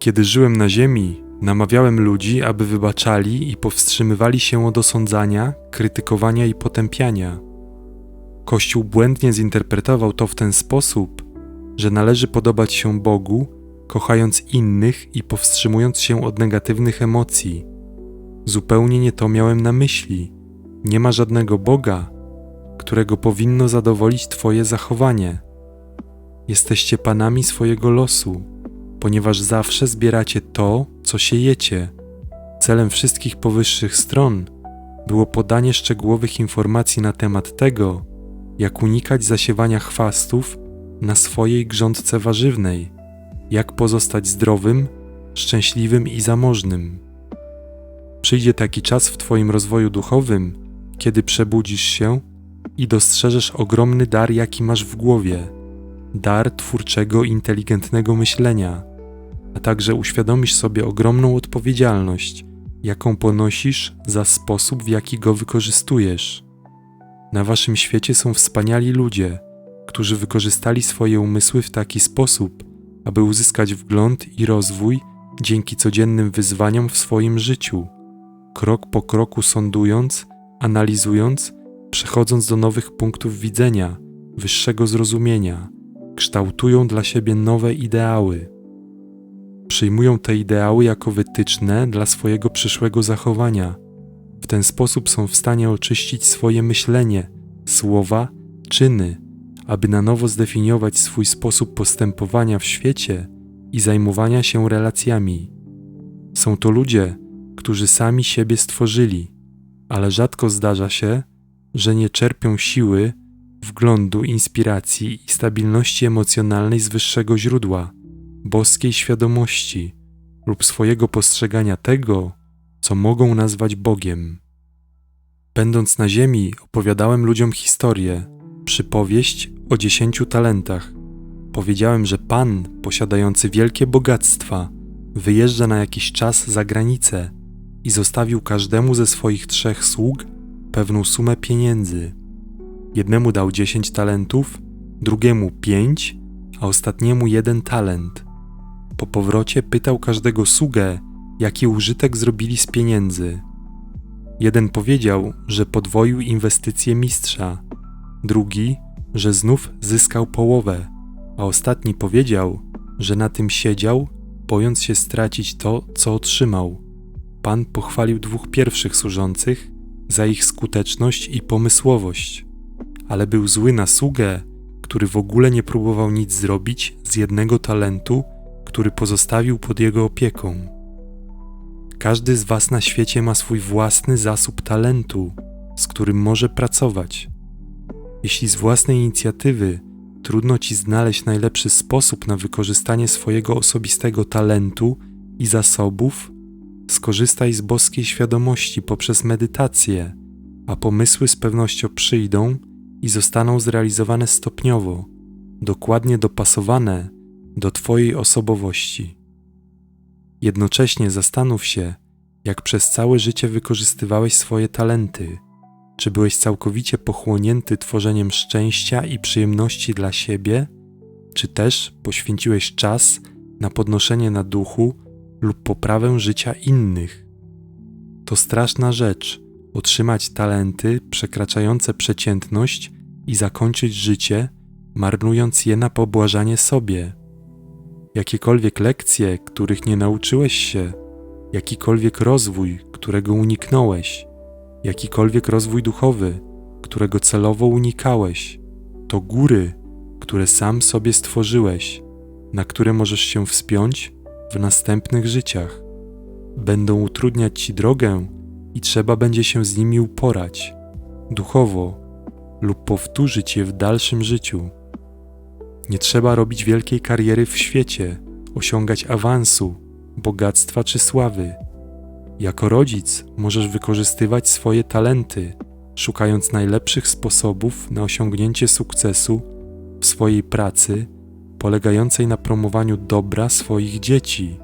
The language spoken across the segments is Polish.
Kiedy żyłem na ziemi, namawiałem ludzi, aby wybaczali i powstrzymywali się od osądzania, krytykowania i potępiania. Kościół błędnie zinterpretował to w ten sposób, że należy podobać się Bogu, kochając innych i powstrzymując się od negatywnych emocji. Zupełnie nie to miałem na myśli. Nie ma żadnego Boga, którego powinno zadowolić Twoje zachowanie. Jesteście panami swojego losu, ponieważ zawsze zbieracie to, co siejecie. Celem wszystkich powyższych stron było podanie szczegółowych informacji na temat tego, jak unikać zasiewania chwastów na swojej grządce warzywnej, jak pozostać zdrowym, szczęśliwym i zamożnym. Przyjdzie taki czas w Twoim rozwoju duchowym, kiedy przebudzisz się i dostrzeżesz ogromny dar, jaki masz w głowie dar twórczego, inteligentnego myślenia, a także uświadomisz sobie ogromną odpowiedzialność, jaką ponosisz za sposób, w jaki go wykorzystujesz. Na waszym świecie są wspaniali ludzie, którzy wykorzystali swoje umysły w taki sposób, aby uzyskać wgląd i rozwój dzięki codziennym wyzwaniom w swoim życiu, krok po kroku sądując, analizując, przechodząc do nowych punktów widzenia, wyższego zrozumienia, kształtują dla siebie nowe ideały. Przyjmują te ideały jako wytyczne dla swojego przyszłego zachowania. W ten sposób są w stanie oczyścić swoje myślenie, słowa, czyny, aby na nowo zdefiniować swój sposób postępowania w świecie i zajmowania się relacjami. Są to ludzie, którzy sami siebie stworzyli, ale rzadko zdarza się, że nie czerpią siły, wglądu, inspiracji i stabilności emocjonalnej z wyższego źródła, boskiej świadomości lub swojego postrzegania tego, co mogą nazwać Bogiem. Będąc na ziemi, opowiadałem ludziom historię, przypowieść o dziesięciu talentach. Powiedziałem, że Pan, posiadający wielkie bogactwa, wyjeżdża na jakiś czas za granicę i zostawił każdemu ze swoich trzech sług pewną sumę pieniędzy. Jednemu dał dziesięć talentów, drugiemu pięć, a ostatniemu jeden talent. Po powrocie pytał każdego sługę, jaki użytek zrobili z pieniędzy. Jeden powiedział, że podwoił inwestycje mistrza, drugi, że znów zyskał połowę, a ostatni powiedział, że na tym siedział, bojąc się stracić to, co otrzymał. Pan pochwalił dwóch pierwszych służących za ich skuteczność i pomysłowość, ale był zły na sługę, który w ogóle nie próbował nic zrobić z jednego talentu, który pozostawił pod jego opieką. Każdy z Was na świecie ma swój własny zasób talentu, z którym może pracować. Jeśli z własnej inicjatywy trudno Ci znaleźć najlepszy sposób na wykorzystanie swojego osobistego talentu i zasobów, skorzystaj z boskiej świadomości poprzez medytację, a pomysły z pewnością przyjdą i zostaną zrealizowane stopniowo, dokładnie dopasowane do Twojej osobowości. Jednocześnie zastanów się, jak przez całe życie wykorzystywałeś swoje talenty. Czy byłeś całkowicie pochłonięty tworzeniem szczęścia i przyjemności dla siebie, czy też poświęciłeś czas na podnoszenie na duchu lub poprawę życia innych? To straszna rzecz otrzymać talenty przekraczające przeciętność i zakończyć życie, marnując je na pobłażanie sobie. Jakiekolwiek lekcje, których nie nauczyłeś się, jakikolwiek rozwój, którego uniknąłeś, jakikolwiek rozwój duchowy, którego celowo unikałeś, to góry, które sam sobie stworzyłeś, na które możesz się wspiąć w następnych życiach. Będą utrudniać ci drogę i trzeba będzie się z nimi uporać, duchowo, lub powtórzyć je w dalszym życiu. Nie trzeba robić wielkiej kariery w świecie, osiągać awansu, bogactwa czy sławy. Jako rodzic możesz wykorzystywać swoje talenty, szukając najlepszych sposobów na osiągnięcie sukcesu w swojej pracy, polegającej na promowaniu dobra swoich dzieci.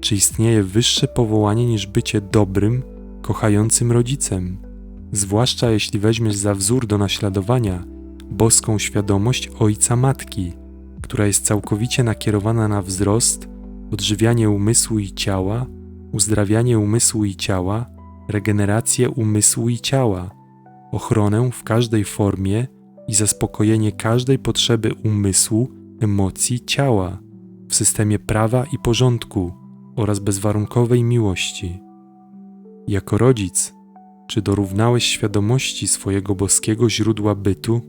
Czy istnieje wyższe powołanie niż bycie dobrym, kochającym rodzicem? Zwłaszcza jeśli weźmiesz za wzór do naśladowania boską świadomość Ojca Matki, która jest całkowicie nakierowana na wzrost odżywianie umysłu i ciała, uzdrawianie umysłu i ciała, regenerację umysłu i ciała, ochronę w każdej formie i zaspokojenie każdej potrzeby umysłu, emocji, ciała w systemie prawa i porządku oraz bezwarunkowej miłości. Jako rodzic, czy dorównałeś świadomości swojego boskiego źródła bytu?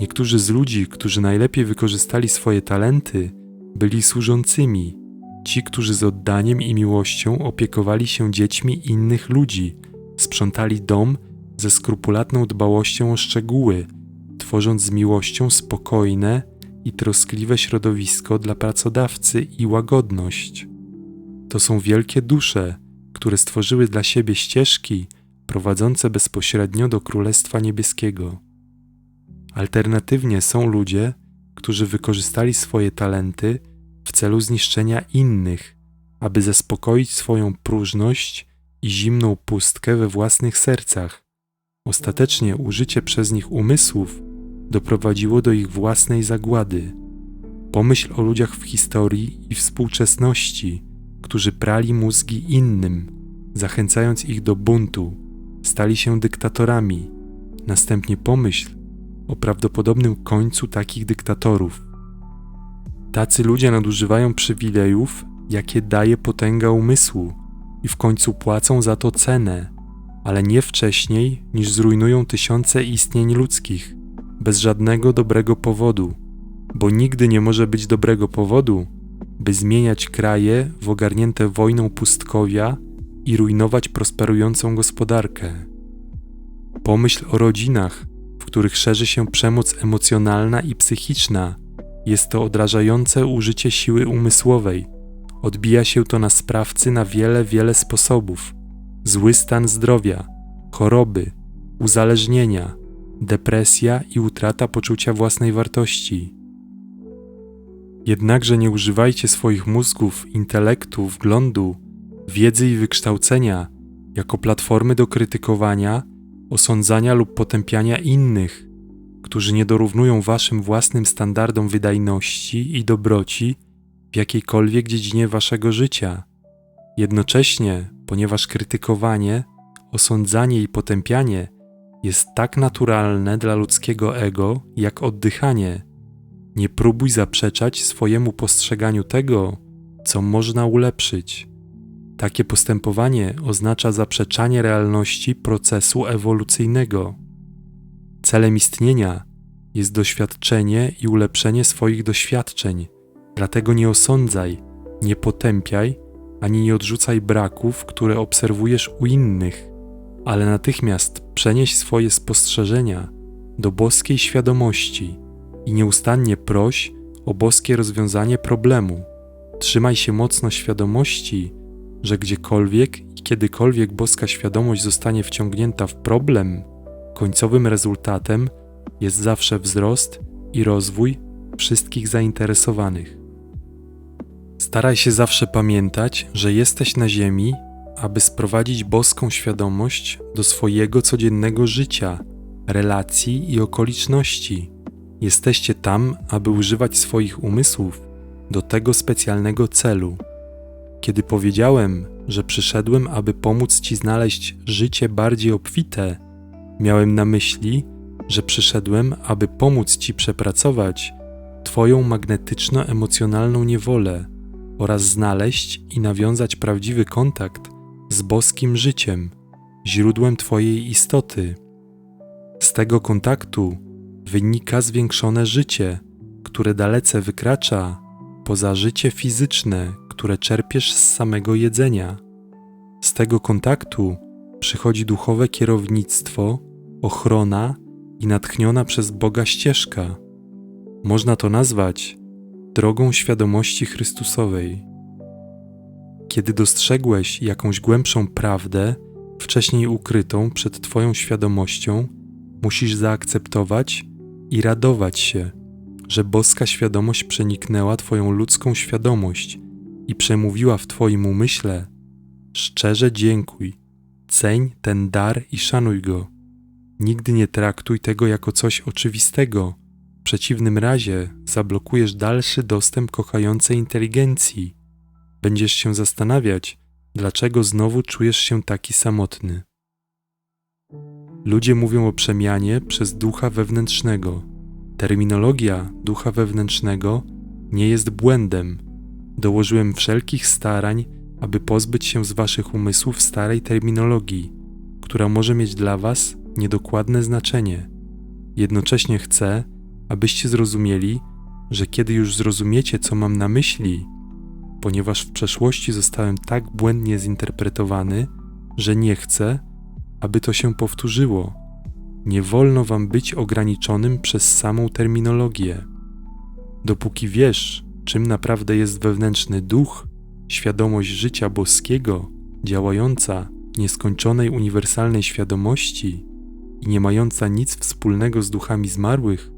Niektórzy z ludzi, którzy najlepiej wykorzystali swoje talenty, byli służącymi, ci, którzy z oddaniem i miłością opiekowali się dziećmi innych ludzi, sprzątali dom ze skrupulatną dbałością o szczegóły, tworząc z miłością spokojne i troskliwe środowisko dla pracodawcy i łagodność. To są wielkie dusze, które stworzyły dla siebie ścieżki prowadzące bezpośrednio do Królestwa Niebieskiego. Alternatywnie są ludzie, którzy wykorzystali swoje talenty w celu zniszczenia innych, aby zaspokoić swoją próżność i zimną pustkę we własnych sercach. Ostatecznie użycie przez nich umysłów doprowadziło do ich własnej zagłady. Pomyśl o ludziach w historii i współczesności, którzy prali mózgi innym, zachęcając ich do buntu, stali się dyktatorami. Następnie pomyśl o prawdopodobnym końcu takich dyktatorów. Tacy ludzie nadużywają przywilejów, jakie daje potęga umysłu, i w końcu płacą za to cenę, ale nie wcześniej niż zrujnują tysiące istnień ludzkich, bez żadnego dobrego powodu, bo nigdy nie może być dobrego powodu, by zmieniać kraje w ogarnięte wojną pustkowia i rujnować prosperującą gospodarkę. Pomyśl o rodzinach, których szerzy się przemoc emocjonalna i psychiczna. Jest to odrażające użycie siły umysłowej. Odbija się to na sprawcy na wiele, wiele sposobów: zły stan zdrowia, choroby, uzależnienia, depresja i utrata poczucia własnej wartości. Jednakże nie używajcie swoich mózgów, intelektu, wglądu, wiedzy i wykształcenia jako platformy do krytykowania, osądzania lub potępiania innych, którzy nie dorównują waszym własnym standardom wydajności i dobroci w jakiejkolwiek dziedzinie waszego życia. Jednocześnie, ponieważ krytykowanie, osądzanie i potępianie jest tak naturalne dla ludzkiego ego, jak oddychanie, nie próbuj zaprzeczać swojemu postrzeganiu tego, co można ulepszyć. Takie postępowanie oznacza zaprzeczanie realności procesu ewolucyjnego. Celem istnienia jest doświadczenie i ulepszenie swoich doświadczeń, dlatego nie osądzaj, nie potępiaj ani nie odrzucaj braków, które obserwujesz u innych, ale natychmiast przenieś swoje spostrzeżenia do boskiej świadomości i nieustannie proś o boskie rozwiązanie problemu. Trzymaj się mocno świadomości, że gdziekolwiek i kiedykolwiek boska świadomość zostanie wciągnięta w problem, końcowym rezultatem jest zawsze wzrost i rozwój wszystkich zainteresowanych. Staraj się zawsze pamiętać, że jesteś na Ziemi, aby sprowadzić boską świadomość do swojego codziennego życia, relacji i okoliczności. Jesteście tam, aby używać swoich umysłów do tego specjalnego celu. Kiedy powiedziałem, że przyszedłem, aby pomóc Ci znaleźć życie bardziej obfite, miałem na myśli, że przyszedłem, aby pomóc Ci przepracować Twoją magnetyczno-emocjonalną niewolę oraz znaleźć i nawiązać prawdziwy kontakt z boskim życiem, źródłem Twojej istoty. Z tego kontaktu wynika zwiększone życie, które dalece wykracza poza życie fizyczne, które czerpiesz z samego jedzenia. Z tego kontaktu przychodzi duchowe kierownictwo, ochrona i natchniona przez Boga ścieżka. Można to nazwać drogą świadomości Chrystusowej. Kiedy dostrzegłeś jakąś głębszą prawdę, wcześniej ukrytą przed Twoją świadomością, musisz zaakceptować i radować się, że boska świadomość przeniknęła Twoją ludzką świadomość i przemówiła w Twoim umyśle. Szczerze dziękuj, ceń ten dar i szanuj go. Nigdy nie traktuj tego jako coś oczywistego, W przeciwnym razie zablokujesz dalszy dostęp kochającej inteligencji. Będziesz się zastanawiać, dlaczego znowu czujesz się taki samotny. Ludzie mówią o przemianie przez ducha wewnętrznego. Terminologia ducha wewnętrznego nie jest błędem. Dołożyłem wszelkich starań, aby pozbyć się z waszych umysłów starej terminologii, która może mieć dla was niedokładne znaczenie. Jednocześnie chcę, abyście zrozumieli, że kiedy już zrozumiecie, co mam na myśli, ponieważ w przeszłości zostałem tak błędnie zinterpretowany, że nie chcę, aby to się powtórzyło. Nie wolno wam być ograniczonym przez samą terminologię. Dopóki wiesz, czym naprawdę jest wewnętrzny duch, świadomość życia boskiego, działająca nieskończonej uniwersalnej świadomości i nie mająca nic wspólnego z duchami zmarłych,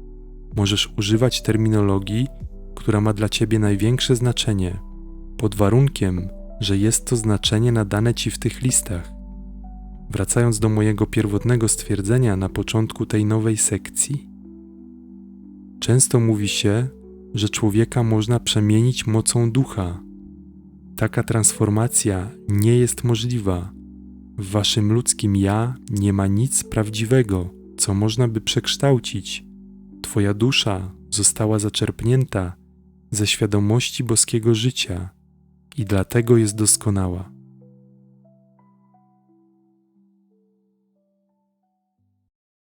możesz używać terminologii, która ma dla ciebie największe znaczenie, pod warunkiem, że jest to znaczenie nadane ci w tych listach. Wracając do mojego pierwotnego stwierdzenia na początku tej nowej sekcji, często mówi się, że człowieka można przemienić mocą ducha. Taka transformacja nie jest możliwa. W waszym ludzkim ja nie ma nic prawdziwego, co można by przekształcić. Twoja dusza została zaczerpnięta ze świadomości boskiego życia i dlatego jest doskonała.